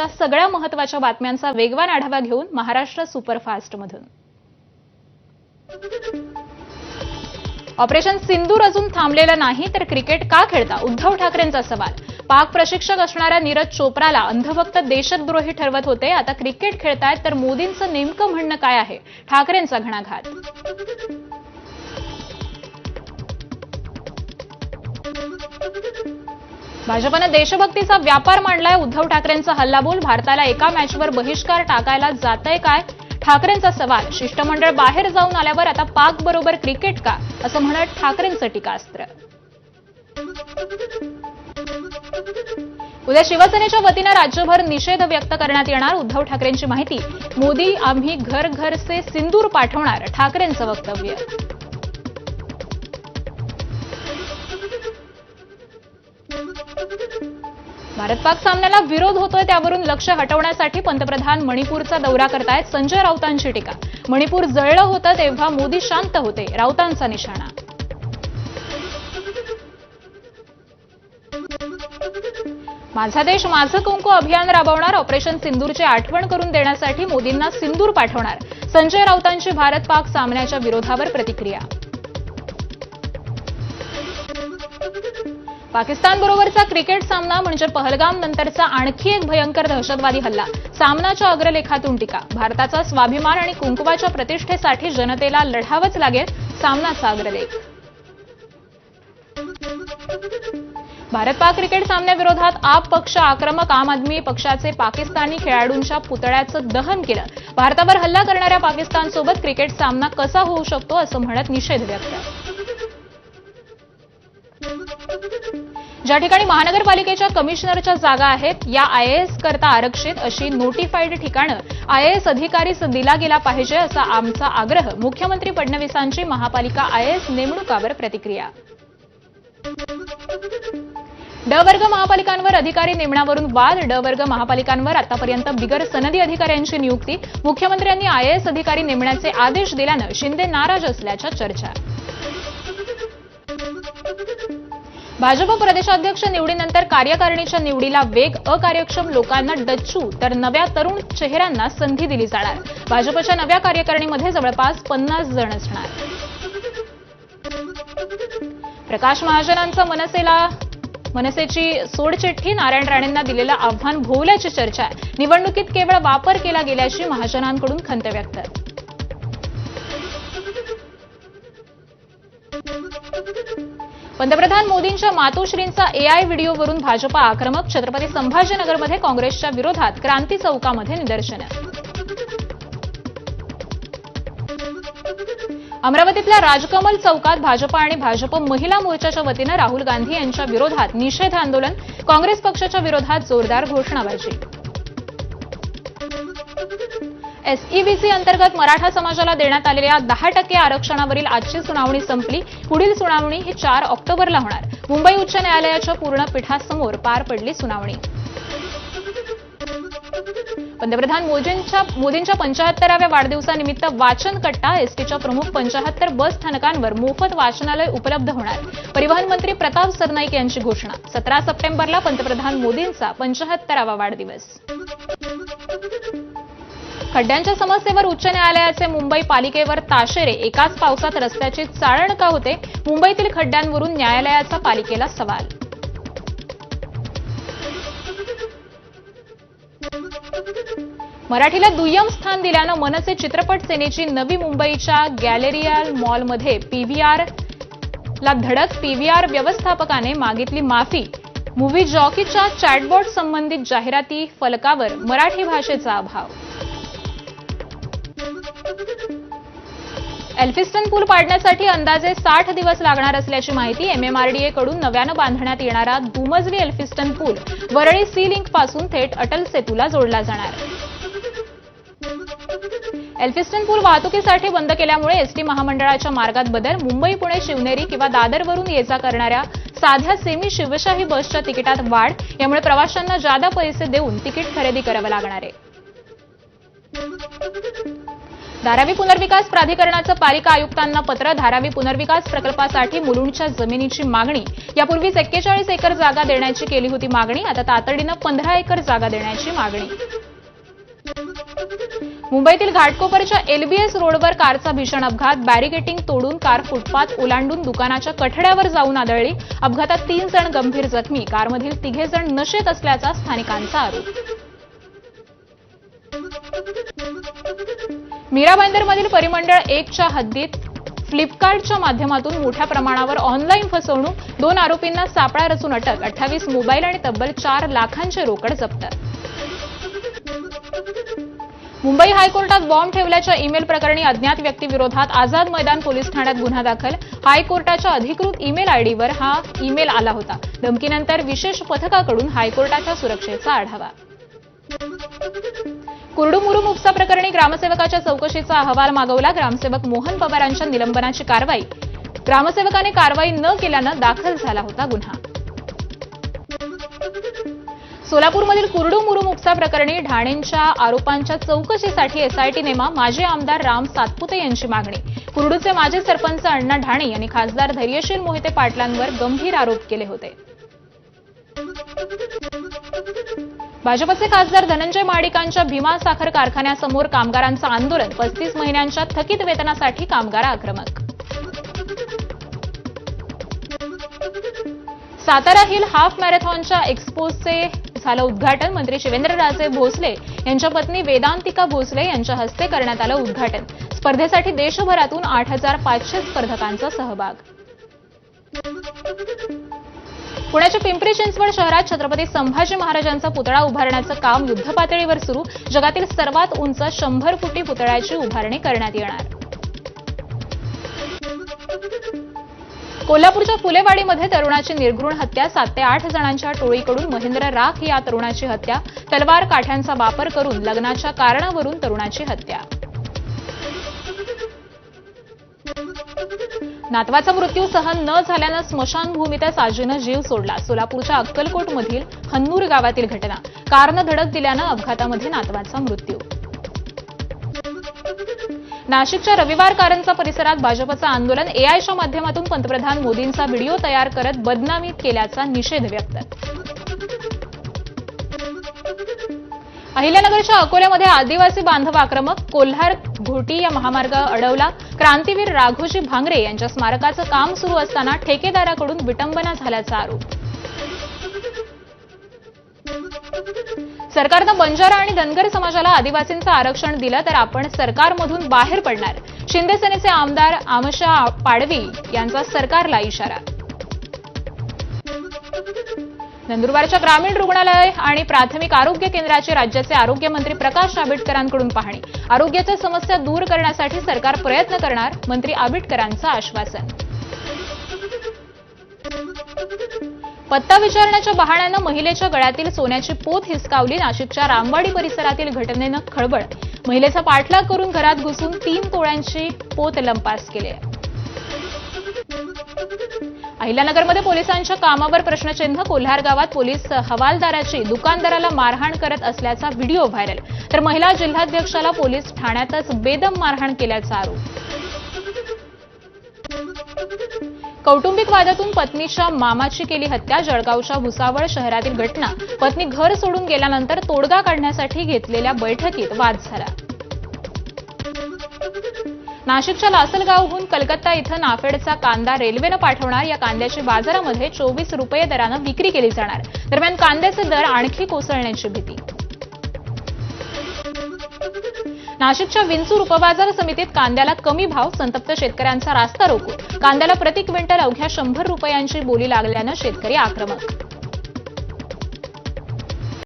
सकाळच्या सगळ्या महत्त्वाच्या बातम्यांचा वेगवान आढावा घेऊन महाराष्ट्र सुपरफास्टमधून. ऑपरेशन सिंदूर अजून थांबलेलं नाही तर क्रिकेट का खेळता? उद्धव ठाकरेंचा सवाल. पाक प्रशिक्षक असणाऱ्या नीरज चोप्राला अंधभक्त देशद्रोही ठरवत होते. आता क्रिकेट खेळतायत तर मोदींचं नेमकं म्हणणं काय आहे? ठाकरेंचा घणाघात. भाजपनं देशभक्तीचा व्यापार मांडलाय. उद्धव ठाकरेंचा हल्लाबोल भारताला एका मॅचवर बहिष्कार टाकायला जातंय काय? ठाकरेंचा सवाल शिष्टमंडळ बाहेर जाऊन आल्यावर आता पाक बरोबर क्रिकेट का? असं म्हणत ठाकरेंचं टीकास्त्र. उद्या शिवसेनेच्या वतीनं राज्यभर निषेध व्यक्त करण्यात येणार उद्धव ठाकरेंची माहिती. मोदी आम्ही घर घर से सिंदूर पाठवणार ठाकरेंचं वक्तव्य. भारत पाक सामन्याला विरोध होतोय त्यावरून लक्ष हटवण्यासाठी पंतप्रधान मणिपूरचा दौरा करतायत संजय राऊतांची टीका. मणिपूर जळलं होतं तेव्हा मोदी शांत होते. राऊतांचा निशाणा. माझा देश माझं कुंकू अभियान राबवणार ऑपरेशन सिंदूरची आठवण करून देण्यासाठी मोदींना सिंदूर पाठवणार. संजय राऊतांची भारत पाक सामन्याच्या विरोधावर प्रतिक्रिया. पाकिस्तानबरोबरचा क्रिकेट सामना म्हणजे पहलगाम नंतरचा आणखी एक भयंकर दहशतवादी हल्ला. सामनाच्या अग्रलेखातून टीका. भारताचा स्वाभिमान आणि कुंकुवाच्या प्रतिष्ठेसाठी जनतेला लढावंच लागेल सामनाचा अग्रलेख. भारत पाक क्रिकेट सामन्याविरोधात आप पक्ष आक्रमक आम आदमी पक्षाचे पाकिस्तानी खेळाडूंच्या पुतळ्याचं दहन केलं. भारतावर हल्ला करणाऱ्या पाकिस्तानसोबत क्रिकेट सामना कसा होऊ शकतो असं म्हणत निषेध व्यक्त. ज्या ठिकाणी महानगरपालिकेच्या कमिशनरच्या जागा आहेत या आयएएस करता आरक्षित अशी नोटिफाईड ठिकाणं आयएएस अधिकारीच दिला गेला पाहिजे असा आमचा आग्रह. मुख्यमंत्री फडणवीसांची महापालिका आयएएस नेमणुकावर प्रतिक्रिया. ड वर्ग महापालिकांवर अधिकारी नेमण्यावरून वाद ड वर्ग महापालिकांवर आतापर्यंत बिगर सनदी अधिकाऱ्यांची नियुक्ती. मुख्यमंत्र्यांनी आयएएस अधिकारी नेमण्याचे आदेश दिल्यानं शिंदे नाराज असल्याच्या चर्चा. भाजप प्रदेशाध्यक्ष निवडीनंतर कार्यकारिणीच्या निवडीला वेग अकार्यक्षम लोकांना डच्चू तर नव्या तरुण चेहऱ्यांना संधी दिली जाणार. भाजपच्या नव्या कार्यकारिणीमध्ये जवळपास पन्नास जण असणार. प्रकाश महाजनांचा मनसेला मनसेची सोडचिठ्ठी नारायण राणेंना दिलेलं आव्हान भोवल्याची चर्चा आहे. निवडणुकीत केवळ वापर केला गेल्याची महाजनांकडून खंत व्यक्त. पंतप्रधान मोदींच्या मातोश्रींचा एआय व्हिडिओवरून भाजपा आक्रमक छत्रपती संभाजीनगरमध्ये काँग्रेसच्या विरोधात क्रांती चौकामध्ये निदर्शनं. अमरावतीतल्या राजकमल चौकात भाजपा आणि भाजप महिला मोर्चाच्या वतीनं राहुल गांधी यांच्या विरोधात निषेध आंदोलन काँग्रेस पक्षाच्या विरोधात जोरदार घोषणाबाजी. एसईबीसी अंतर्गत मराठा समाजाला देण्यात आलेल्या दहा टक्के आरक्षणावरील आजची सुनावणी संपली. पुढील सुनावणी ही चार ऑक्टोबरला होणार. मुंबई उच्च न्यायालयाच्या पूर्ण पीठासमोर पार पडली सुनावणी. पंतप्रधान मोदींच्या मोदींच्या पंचाहत्तराव्या वाढदिवसानिमित्त वाचन कट्टा एसटीच्या प्रमुख पंचाहत्तर बस स्थानकांवर मोफत वाचनालय उपलब्ध होणार. परिवहन मंत्री प्रताप सरनाईक यांची घोषणा. सतरा सप्टेंबरला पंतप्रधान मोदींचा पंचाहत्तरावा वाढदिवस. खड्ड्यांच्या समस्येवर उच्च न्यायालयाचे मुंबई पालिकेवर ताशेरे. एकाच पावसात रस्त्याची चाळण का होते? मुंबईतील खड्ड्यांवरून न्यायालयाचा पालिकेला सवाल. मराठीला दुय्यम स्थान दिल्यानं मनसे चित्रपट सेनेची नवी मुंबईच्या गॅलेरिया मॉलमध्ये पीव्हीआर ला धडक पीव्हीआर व्यवस्थापकाने मागितली माफी. मूव्ही जॉकीच्या चॅटबॉट संबंधित जाहिराती फलकावर मराठी भाषेचा अभाव. एल्फिस्टन पूल पाडण्यासाठी अंदाजे साठ दिवस लागणार असल्याची माहिती एमएमआरडीए कडून नव्यानं बांधण्यात येणारा दुमजली एल्फिस्टन पूल वरळी सी लिंकपासून थेट अटल सेतूला जोडला जाणार. एल्फिस्टन पूल वाहतुकीसाठी बंद केल्यामुळे एसटी महामंडळाच्या मार्गात बदल मुंबई पुणे शिवनेरी किंवा दादरवरून ये जा करणाऱ्या साध्या सेमी शिवशाही बसच्या तिकिटात वाढ यामुळे प्रवाशांना जादा पैसे देऊन तिकीट खरेदी करावं लागणार आहे. धारावी पुनर्विकास प्राधिकरणाचं पालिका आयुक्तांना पत्र धारावी पुनर्विकास प्रकल्पासाठी मुलुंडच्या जमिनीची मागणी. यापूर्वीच एक्केचाळीस एकर जागा देण्याची केली होती मागणी आता तातडीनं पंधरा एकर जागा देण्याची मागणी. मुंबईतील घाटकोपरच्या एलबीएस रोडवर कारचा भीषण अपघात बॅरिगेटिंग तोडून कार फुटपाथ ओलांडून दुकानाच्या कठड्यावर जाऊन आदळली. अपघातात तीन जण गंभीर जखमी कारमधील तिघे जण नशेत असल्याचा स्थानिकांचा आरोप. मीरा बंदरमधील परिमंडळ एकच्या हद्दीत फ्लिपकार्टच्या माध्यमातून मोठ्या प्रमाणावर ऑनलाईन फसवणूक दोन आरोपींना सापळा रचून अटक अठ्ठावीस मोबाईल आणि तब्बल चार लाखांचे रोकड जप्त. मुंबई हायकोर्टात बॉम्ब ठेवल्याच्या ईमेल प्रकरणी अज्ञात व्यक्तीविरोधात आझाद मैदान पोलीस ठाण्यात गुन्हा दाखल. हायकोर्टाच्या अधिकृत ईमेल आयडीवर हा ईमेल आला होता. धमकीनंतर विशेष पथकाकडून हायकोर्टाच्या सुरक्षेचा आढावा. कुरडुमुरुम उपसा प्रकरणी ग्रामसेवकाच्या चौकशीचा अहवाल मागवला. ग्रामसेवक मोहन पवारांच्या निलंबनाची कारवाई. ग्रामसेवकाने कारवाई न केल्यानं दाखल झाला होता गुन्हा. सोलापूरमधील कुरडुमुरुम उपसा प्रकरणी ढाणेंच्या आरोपांच्या चौकशीसाठी एसआयटी नेमा माजी आमदार राम सातपुते यांची मागणी. कुरडूचे माजी सरपंच अण्णा ढाणे यांनी खासदार धैर्यशील मोहिते पाटलांवर गंभीर आरोप केले होते. भाजपचे खासदार धनंजय माडिकांच्या भीमा साखर कारखान्यासमोर कामगारांचं आंदोलन पस्तीस महिन्यांच्या थकीत वेतनासाठी कामगार आक्रमक. सातारा हिल हाफ मॅरेथॉनच्या एक्सपोजचे झालं उद्घाटन मंत्री शिवेंद्रराजे भोसले यांच्या पत्नी वेदांतिका भोसले यांच्या हस्ते करण्यात आलं उद्घाटन. स्पर्धेसाठी देशभरातून आठ हजार पाचशे स्पर्धकांचा सहभाग. पुण्याच्या पिंपरी चिंचवड शहरात छत्रपती संभाजी महाराजांचा पुतळा उभारण्याचं काम युद्धपातळीवर सुरू. जगातील सर्वात उंच शंभर फुटी पुतळ्याची उभारणी करण्यात येणार. कोल्हापूरच्या फुलेवाडीमध्ये तरुणाची निर्घृण हत्या सात ते आठ जणांच्या टोळीकडून महेंद्र राख या तरुणाची हत्या तलवार काठ्यांचा वापर करून लग्नाच्या कारणावरून तरुणाची हत्या. नातवाचा मृत्यू सहन न झाल्यानं स्मशानभूमीतच आजीनं जीव सोडला. सोलापूरच्या अक्कलकोटमधील हन्नूर गावातील घटना. कारनं धडक दिल्यानं अपघातामध्ये नातवाचा मृत्यू. नाशिकच्या रविवार कारंजा परिसरात भाजपचं आंदोलन एआयच्या माध्यमातून पंतप्रधान मोदींचा व्हिडिओ तयार करत बदनामीत केल्याचा निषेध व्यक्त. अहिल्यानगरच्या अकोल्यामध्ये आदिवासी बांधव आक्रमक कोल्हार घोटी या महामार्ग अडवला. क्रांतीवीर राघोजी भांगरे यांच्या स्मारकाचं काम सुरू असताना ठेकेदाराकडून विटंबना झाल्याचा आरोप. सरकारनं बंजारा आणि धनगर समाजाला आदिवासींचं आरक्षण दिलं तर आपण सरकारमधून बाहेर पडणार. शिंदे सेनेचे आमदार आमशा पाडवी यांचा सरकारला इशारा. नंदुरबारच्या ग्रामीण रुग्णालय आणि प्राथमिक आरोग्य केंद्राची राज्याचे आरोग्यमंत्री प्रकाश आंबेडकरांकडून पाहणी. आरोग्याच्या समस्या दूर करण्यासाठी सरकार प्रयत्न करणार मंत्री आंबेडकरांचं आश्वासन. पत्ता विचारण्याच्या बहाण्यानं महिलेच्या गळ्यातील सोन्याची पोत हिसकावली नाशिकच्या रामवाडी परिसरातील घटनेनं खळबळ. महिलेचा पाठलाग करून घरात घुसून तीन तोळ्यांची पोत लंपास केली. अहिल्यानगरमध्ये पोलिसांच्या कामावर प्रश्नचिन्ह कोल्हार गावात पोलीस हवालदाराची दुकानदाराला मारहाण करत असल्याचा व्हिडिओ व्हायरल. तर महिला जिल्हाध्यक्षाला पोलीस ठाण्यातच बेदम मारहाण केल्याचा आरोप. कौटुंबिक वादातून पत्नीच्या मामाची केली हत्या जळगावच्या भुसावळ शहरातील घटना. पत्नी घर सोडून गेल्यानंतर तोडगा काढण्यासाठी घेतलेल्या बैठकीत वाद झाला. नाशिकच्या लासलगावहून कलकत्ता इथं नाफेडचा कांदा रेल्वेनं पाठवणार. या कांद्याची बाजारामध्ये चोवीस रुपये दरानं विक्री केली जाणार. दरम्यान कांद्याचे दर आणखी कोसळण्याची भीती. नाशिकच्या विंचूर उपबाजार समितीत कांद्याला कमी भाव संतप्त शेतकऱ्यांचा रास्ता रोको कांद्याला प्रति क्विंटल अवघ्या शंभर रुपयांची बोली लागल्यानं शेतकरी आक्रमक